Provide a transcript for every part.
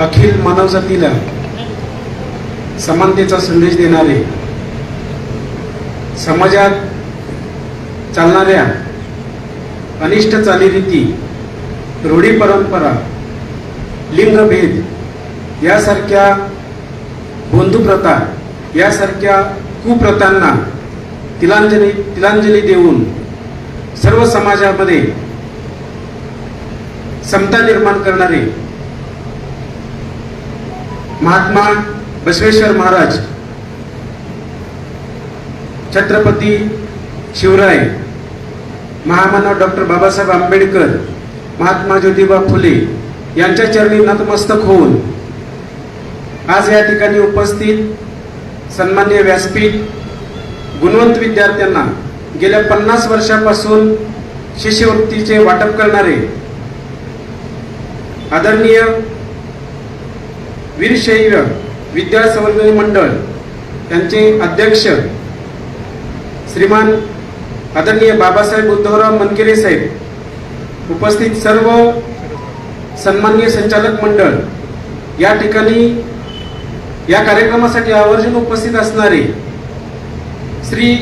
अखिल मानवजातीला समानतेचा संदेश देणारे समाजात चालणाऱ्या अनिष्ट चालीरीती रूढी परंपरा लिंगभेद यासारख्या बंधुप्रथा यासारख्या कुप्रथांना तिलांजली तिलांजली देऊन सर्व समाजामध्ये समता निर्माण करणारे महात्मा बसवेश्वर महाराज छत्रपती शिवराय महामानव डॉक्टर बाबासाहेब आंबेडकर महात्मा ज्योतिबा फुले यांच्या चरणी नतमस्तक होऊन आज या ठिकाणी उपस्थित सन्मान्य व्यासपीठ गुणवंत विद्यार्थ्यांना गेल्या पन्नास वर्षापासून शिष्यवृत्तीचे वाटप करणारे आदरणीय वीरशैव विद्या संवर्धन मंडळ यांचे अध्यक्ष श्रीमान आदरणीय बाबासाहेब उद्धवराव मनकेरे साहेब उपस्थित सर्व सन्मान्य संचालक मंडळ या ठिकाणी या कार्यक्रमासाठी आवर्जून उपस्थित असणारे श्री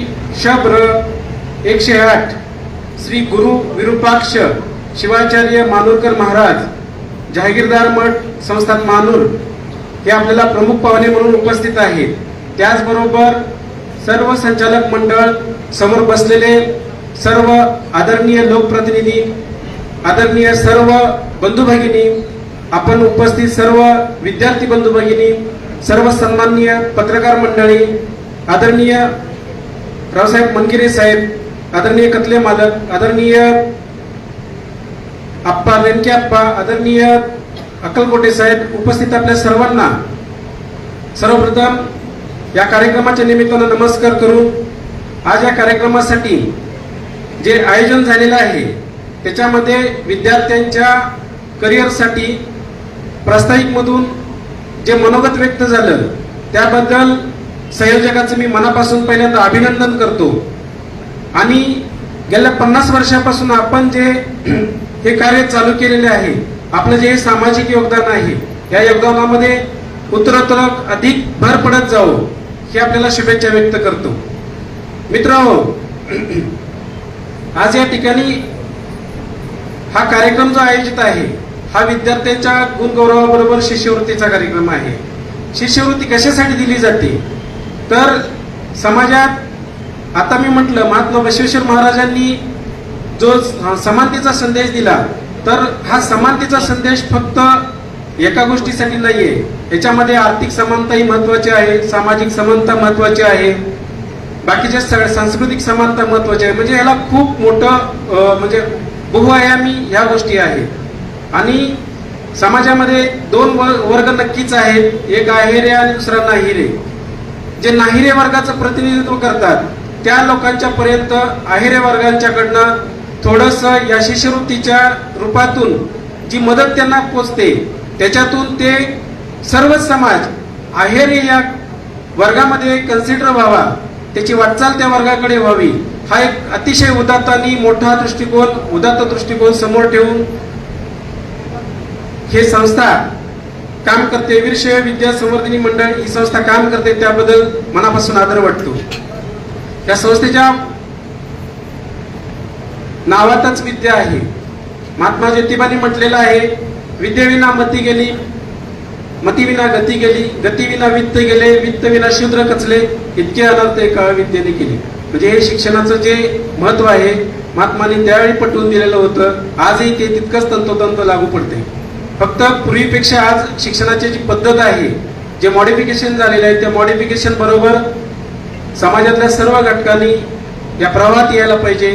शब्र एकशे आठ श्री गुरु विरूपाक्ष शिवाचार्य मानूरकर महाराज जहागीरदार मठ संस्थान मानूर हे आपल्याला प्रमुख पाहुणे म्हणून उपस्थित आहेत. त्याचबरोबर सर्व संचालक मंडळ समोर बसलेले सर्व आदरणीय लोकप्रतिनिधी आदरणीय सर्व बंधू भगिनी आपण उपस्थित सर्व विद्यार्थी बंधू भगिनी सर्व सन्माननीय पत्रकार मंडळी आदरणीय रावसाहेब मनगिरे साहेब आदरणीय कतले मालक आदरणीय आप्पा रेणके आप्पा आदरणीय अक्कलकोटे साहेब उपस्थित आपल्या सर्वांना सर्वप्रथम या कार्यक्रमाच्या निमित्तानं नमस्कार करू आज या कार्यक्रमासाठी जे आयोजन झालेलं आहे त्याच्यामध्ये विद्यार्थ्यांच्या करिअरसाठी प्रास्ताविकमधून जे मनोगत व्यक्त झालं त्याबद्दल संयोजकाचं मी मनापासून पहिल्यांदा अभिनंदन करतो. आणि गेल्या पन्नास वर्षापासून आपण जे हे कार्य चालू केलेले आहे आपलं जे सामाजिक योगदान आहे या योगदानामध्ये उत्तरोत्तर अधिक भर पडत जावो हे आपल्याला शुभेच्छा व्यक्त करतो. मित्र आज या ठिकाणी हा कार्यक्रम जो आयोजित आहे हा विद्यार्थ्यांच्या गुणगौरवाबरोबर शिष्यवृत्तीचा कार्यक्रम आहे. शिष्यवृत्ती कशासाठी दिली जाते? तर समाजात आता मी म्हटलं महात्मा बसवेश्वर महाराजांनी जो समानतेचा संदेश दिला तर हा समानतेचा संदेश फक्त एका गोष्टीसाठी नाहीये. याच्यामध्ये आर्थिक समानताही महत्वाची आहे सामाजिक समानता महत्वाची आहे. बाकीच्या सगळ्या सांस्कृतिक समानता महत्वाची आहे म्हणजे याला खूप मोठं म्हणजे बहुआयामी ह्या गोष्टी आहे आणि समाजामध्ये दोन वर्ग नक्कीच आहेत. एक आहेरे आणि दुसरा नाहिरे. जे नाहिरे वर्गाचं प्रतिनिधित्व करतात त्या लोकांच्या पर्यंत आहिरे वर्गांच्याकडनं थोडस या शिष्यवृत्तीच्या रूपातून जी मदत त्यांना पोचते त्याच्यातून ते सर्वच समाज आहेरे या वर्गामध्ये कन्सिडर व्हावा. त्याची वाटचाल त्या वर्गाकडे व्हावी. हा एक अतिशय उदात्त आणि मोठा दृष्टिकोन उदात्त दृष्टिकोन समोर ठेवून हे संस्था काम करते. वीरशैव विद्या संवर्धनी मंडळ ही संस्था काम करते. त्याबद्दल मनापासून आदर वाटतो. या संस्थेच्या नावातच विद्या आहे. महात्मा ज्योतिबांनी म्हटलेलं आहे विद्येविना मती गेली मतीविना गती गेली गतीविना वित्त गेले वित्तविना शूद्र कचले इतके अनर्थ एका विद्येने केले. म्हणजे हे शिक्षणाचं जे महत्त्व आहे महात्माने त्यावेळी पटवून दिलेलं होतं आजही ते तितकंच तंतोतंत लागू पडते. फक्त पूर्वीपेक्षा आज शिक्षणाची जी पद्धत आहे जे मॉडिफिकेशन झालेलं आहे त्या मॉडिफिकेशन बरोबर समाजातल्या सर्व घटकांनी या प्रवाहात यायला पाहिजे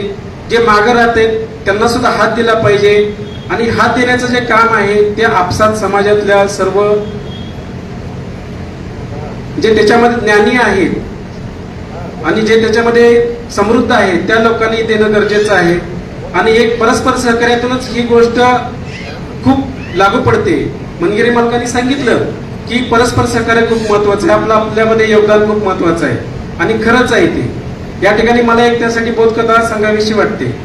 जे मागं राहते त्यांना सुद्धा हात दिला पाहिजे. आणि हात देण्याचं जे काम आहे ते आपसात समाजातल्या सर्व जे त्याच्यामध्ये ज्ञानी आहेत आणि जे त्याच्यामध्ये समृद्ध आहेत त्या लोकांनी देणं गरजेचं आहे. आणि एक परस्पर सहकार्यातूनच ही गोष्ट खूप लागू पडते. मनगिरी मालकांनी सांगितलं की परस्पर सहकार्य खूप महत्वाचं आहे. आपलं आपल्यामध्ये योगदान खूप महत्वाचं आहे. आणि खरंच आहे ते. या ठिकाणी मला एक त्यासाठी बोधकथा सांगावीशी वाटते.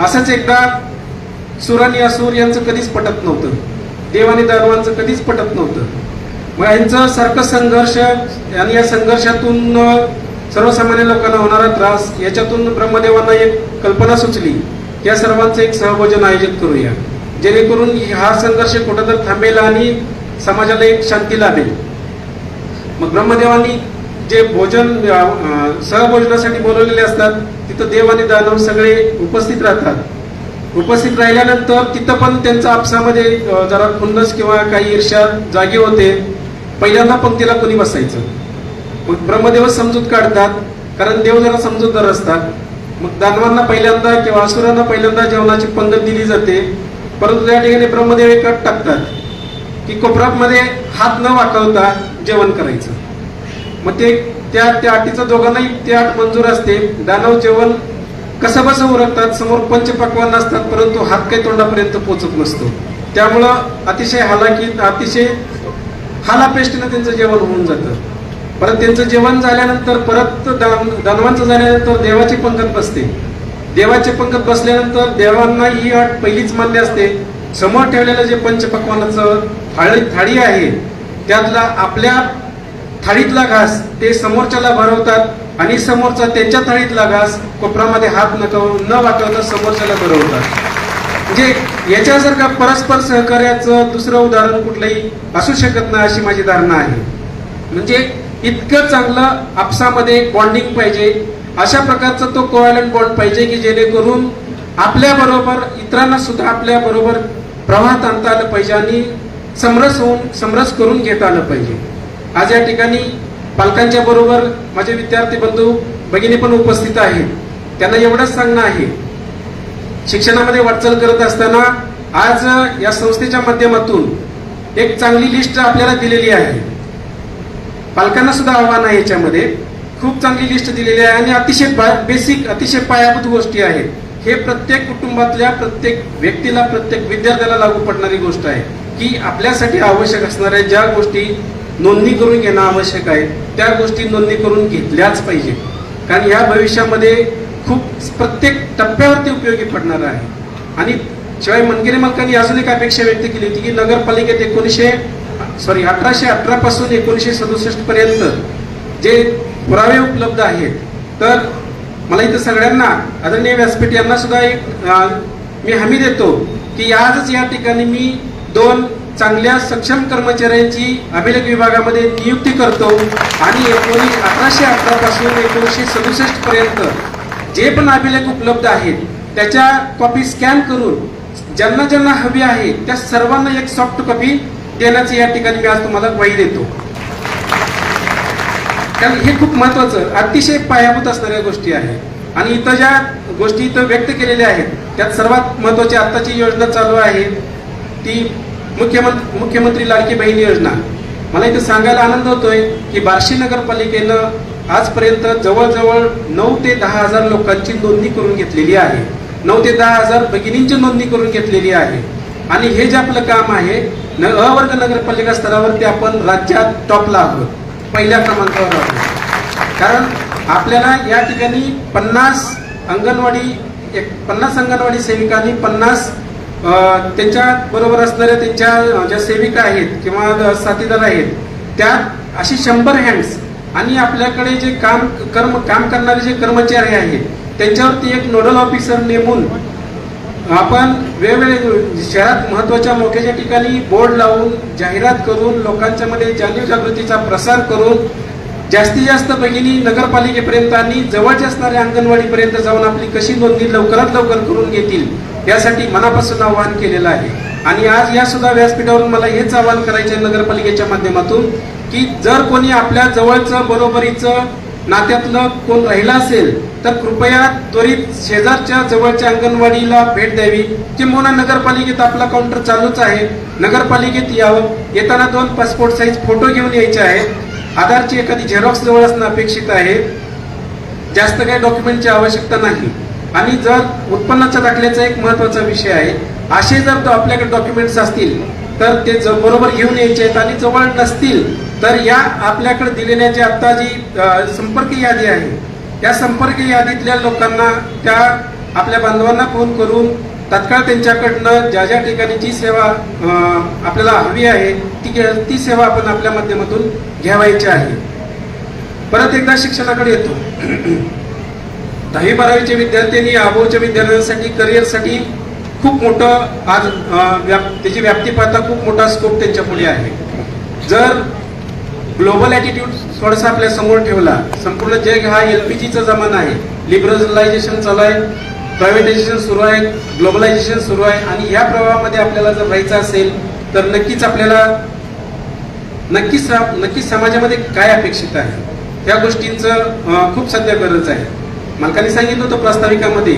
असंच एकदा सुर आणि असुर यांचं कधीच पटत नव्हतं. देव आणि दानवांचं कधीच पटत नव्हतं. मग यांचं सारखं संघर्ष आणि या संघर्षातून सर्वसामान्य लोकांना होणारा त्रास याच्यातून ब्रह्मदेवांना एक कल्पना सुचली. या सर्वांचं एक सहभोजन आयोजित करूया. जेणेकरून हा संघर्ष कुठं तर थांबेल आणि समाजाला एक शांती लाभेल. मग ब्रह्मदेवांनी जे भोजन सहभोजनासाठी बोलवलेले असतात तिथं देव आणि दानव सगळे उपस्थित राहतात. उपस्थित राहिल्यानंतर तिथं पण त्यांचा आपसामध्ये जरा खुन्नस किंवा काही ईर्ष्या जागी होते. पहिल्यांदा पंक्तीला कोणी बसायचं. मग ब्रह्मदेव समजूत काढतात कारण देव जरा समजूतदार असतात. मग दानवांना पहिल्यांदा किंवा असुरांना पहिल्यांदा जेवणाची पंगत दिली जाते. परंतु त्या ठिकाणी ब्रह्मदेव एक टाकतात की कोपरामध्ये हात न वाकवता जेवण करायचं. मग ते त्या त्या अटीचं दोघांनाही ते अट मंजूर असते. दानव जेवण कसं बसं उरकतात? समोर पंचपक्वान असतात परंतु हात काही तोंडापर्यंत पोचत नसतो. त्यामुळं अतिशय हालाकी अतिशय हालापेष्टीनं त्यांचं जेवण होऊन जातं. परत त्यांचं जेवण झाल्यानंतर परत दान- दानवांचं झाल्यानंतर देवाची पंगत बसते. देवाची पंगत बसल्यानंतर देवांना ही अट पहिलीच मान्य असते. समोर ठेवलेलं जे पंचपक्वानाचं थाळी थाळी आहे त्यातला आपल्या थाळीतला घास ते समोरच्याला भरवतात आणि समोरचा त्यांच्या थाळीतला घास कोपरामध्ये हात न न वाकवता समोरच्याला भरवतात. म्हणजे याच्यासारखं परस्पर सहकार्याचं दुसरं उदाहरण कुठलंही असू शकत नाही अशी माझी धारणा आहे. म्हणजे इतकं चांगलं आपसामध्ये बॉन्डिंग पाहिजे. अशा प्रकारचा तो कोव्हॅलंट बॉन्ड पाहिजे की जेणेकरून आपल्याबरोबर इतरांना सुद्धा आपल्याबरोबर प्रवाहात आणता आलं पाहिजे आणि समरस होऊन समरस करून घेता आलं पाहिजे. आज या ठिकाणी पालकांच्या बरोबर माझे विद्यार्थी बंधू भगिनी पण उपस्थित आहेत. त्यांना एवढंच सांगणं आहे. शिक्षणामध्ये वाटचाल करत असताना आज या संस्थेच्या माध्यमातून एक चांगली लिस्ट आपल्याला दिलेली आहे. पालकांना सुद्धा आव्हान आहे याच्यामध्ये. खूप चांगली लिस्ट दिलेली आहे आणि अतिशय बेसिक अतिशय पायाभूत गोष्टी आहेत. हे प्रत्येक कुटुंबातल्या प्रत्येक व्यक्तीला प्रत्येक विद्यार्थ्याला लागू पडणारी गोष्ट आहे की आपल्यासाठी आवश्यक असणाऱ्या ज्या गोष्टी नोंदणी करून घेणं आवश्यक आहे. त्या गोष्टी नोंदणी करून घेतल्याच पाहिजे. कारण या भविष्यामध्ये खूप प्रत्येक टप्प्यावरती उपयोगी पडणार आहे. आणि शिवाय मनगिरी मलकांनी अजून एक अपेक्षा व्यक्त केली होती की नगरपालिकेत एकोणीसशे सॉरी अठराशे अठरा पासून एकोणीसशे सदुसष्ट पर्यंत जे पुरावे उपलब्ध आहेत. तर मला इथं सगळ्यांना आदरणीय व्यासपीठ यांना सुद्धा एक मी हमी देतो की आजच या ठिकाणी मी दोन चांगल्या सक्षम कर्मचाऱ्यांची अभिलेख विभागामध्ये नियुक्ती करतो आणि एकोणीस अठराशे अठरा पासून एकोणीसशे सदुसष्ट पर्यंत जे पण अभिलेख उपलब्ध आहेत त्याच्या कॉपी स्कॅन करून ज्यांना ज्यांना हवी आहे त्या सर्वांना एक सॉफ्ट कॉपी देण्याची या ठिकाणी मी आज तुम्हाला ग्वाही देतो. कारण हे खूप महत्वाचं अतिशय पायाभूत असणाऱ्या गोष्टी आहेत. आणि इथं ज्या गोष्टी इथं व्यक्त केलेल्या आहेत त्यात सर्वात महत्वाची आत्ताची योजना चालू आहे. ती मुख्यमंत्री मुख्यमंत्री लाडकी बहीण योजना. मला इथं सांगायला आनंद होतोय की बार्शी नगरपालिकेनं आजपर्यंत जवळजवळ नऊ ते दहा हजार लोकांची नोंदणी करून घेतलेली आहे. नऊ ते दहा हजार भगिनींची नोंदणी करून घेतलेली आहे. आणि हे जे आपलं काम आहे न अवर्ग नगरपालिका स्तरावरती आपण राज्यात टॉपला आहोत. पहिल्या क्रमांकावर आहोत. कारण आपल्याला या ठिकाणी पन्नास अंगणवाडी एक पन्नास अंगणवाडी सेविकांनी पन्नास त्यांच्या बरोबर असणाऱ्या त्यांच्या ज्या सेविका आहेत किंवा साथीदार आहेत त्या अशी शंभर हँड्स आणि आपल्याकडे जे काम कर्म काम करणारे जे कर्मचारी आहेत त्यांच्यावरती एक नोडल ऑफिसर नेमून आपण वेगवेगळे शहरात महत्त्वाच्या मोठ्याच्या ठिकाणी बोर्ड लावून जाहिरात करून लोकांच्या मध्ये जाणीव जागृतीचा प्रसार करून जास्तीत जास्त भगिनी नगरपालिकेपर्यंत आणि जवळच्या असणाऱ्या अंगणवाडीपर्यंत जाऊन आपली कशी नोंदणी लवकरात लवकर करून घेतील यासाठी मनापासून आवाहन केलेलं आहे. आणि आज या सुद्धा व्यासपीठावरून मला हेच आवाहन करायचे आहे नगरपालिकेच्या माध्यमातून की जर कोणी आपल्या जवळचं बरोबरीचं नात्यातलं कोण राहिला असेल तर कृपया त्वरित शेजारच्या जवळच्या अंगणवाडीला भेट द्यावी. किंवा नगरपालिकेत आपला काउंटर चालूच आहे. नगरपालिकेत यावं. येताना दोन पासपोर्ट साईज फोटो घेऊन यायचे आहेत. आधारची एखादी झेरॉक्स जवळ असणं अपेक्षित आहे. जास्त काही डॉक्युमेंटची आवश्यकता नाही. आणि जर उत्पन्नाच्या दाखल्याचा एक महत्त्वाचा विषय आहे असे जर तो आपल्याकडे डॉक्युमेंट्स असतील तर ते ज- बरोबर घेऊन यायचे आहेत आणि जवळ नसतील तर या आपल्याकडे दिलेल्या जी आत्ता जी संपर्क यादी आहे या संपर्क यादीतल्या लोकांना त्या आपल्या बांधवांना फोन करून तत्काळ त्यांच्याकडनं ज्या ज्या ठिकाणी जी सेवा आपल्याला हवी आहे ती ती सेवा आपण आपल्या माध्यमातून घ्यावायची आहे. परत एकदा शिक्षणाकडे येतो. दहावी बारावीचे विद्यार्थ्यांनी आबोच्या विद्यार्थ्यांसाठी करिअरसाठी खूप मोठं आज व्याप त्याची व्याप्ती पाहता खूप मोठा स्कोप त्यांच्या पुढे आहे. जर ग्लोबल ॲटिट्यूड थोडासा आपल्यासमोर ठेवला संपूर्ण जग हा एल पी जीचा जमाना आहे. लिबरलायझेशन चालू आहे. प्रायव्हेटायझेशन सुरू आहे ग्लोबलायझेशन सुरू आहे आणि या प्रवाहामध्ये आपल्याला जर राहायचं असेल तर नक्कीच आपल्याला नक्कीच नक्कीच समाजामध्ये काय अपेक्षित आहे? त्या गोष्टींचं खूप सध्या गरज आहे. मालकाने सांगितलं होतं प्रास्ताविकामध्ये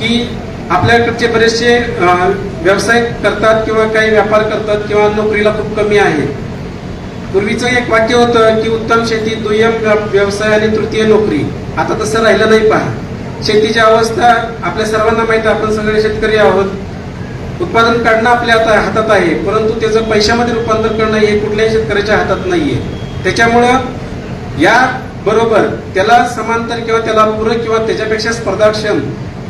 की आपल्याकडचे बरेचसे व्यवसाय करतात किंवा काही व्यापार करतात किंवा नोकरीला खूप कमी आहे. पूर्वीचं एक वाक्य होतं की उत्तम शेती दुय्यम व्यवसाय आणि तृतीय नोकरी. आता तसं राहिलं नाही पहा. शेतीची अवस्था आपल्या सर्वांना माहिती आहे, आपण सगळे शेतकरी आहोत. उत्पादन काढणं आपल्या आता हातात आहे परंतु त्याचं पैशामध्ये रूपांतर करणं हे कुठल्याही शेतकऱ्याच्या हातात नाहीये. त्याच्यामुळं या बरोबर त्याला समांतर किंवा त्याला पूरक किंवा त्याच्यापेक्षा स्पर्धाक्षम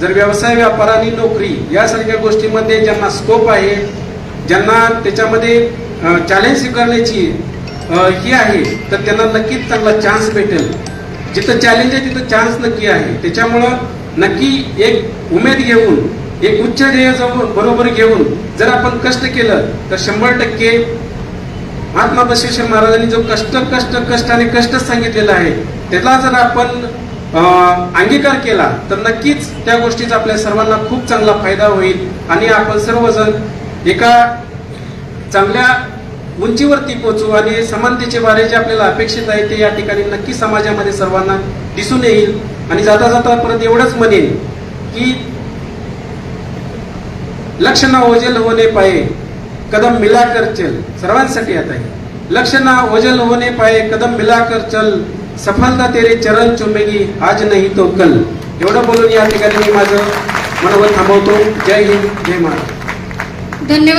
जर व्यवसाय व्यापार आणि नोकरी यासारख्या गोष्टीमध्ये ज्यांना स्कोप आहे ज्यांना त्याच्यामध्ये चॅलेंज स्वीकारण्याची ही आहे तर त्यांना नक्कीच चांगला चान्स भेटेल. जिथं चॅलेंज आहे तिथं चान्स नक्की आहे. त्याच्यामुळं नक्की एक उमेद घेऊन एक उच्च ध्येय जवळ बरोबर घेऊन जर आपण कष्ट केलं तर शंभर टक्के महात्मा बसवेश्वर महाराजांनी जो कष्ट कष्ट कष्ट आणि कष्ट सांगितलेला आहे त्याला जर आपण अंगीकार केला तर नक्कीच त्या गोष्टीचा आपल्या सर्वांना खूप चांगला फायदा होईल आणि आपण सर्वजण एका चांगल्या उंचीवरती पोहोचू आणि समानतेचे वारे जे आपल्याला अपेक्षित आहे ते या ठिकाणी नक्की समाजामध्ये सर्वांना दिसून येईल. आणि जाता जाता परत एवढंच म्हणेन की लक्ष ना ओझल होणे पाये कदम मिलाकर चल. सर्वांसाठी आता आहे लक्ष ना ओझल होणे पाये कदम मिलाकर चल. सफलता तेरे चरण चुंबेगी आज नाही तो कल. एवढं बोलून या ठिकाणी मी माझं मनोगत थांबवतो. जय हिंद जय महाराज धन्यवाद.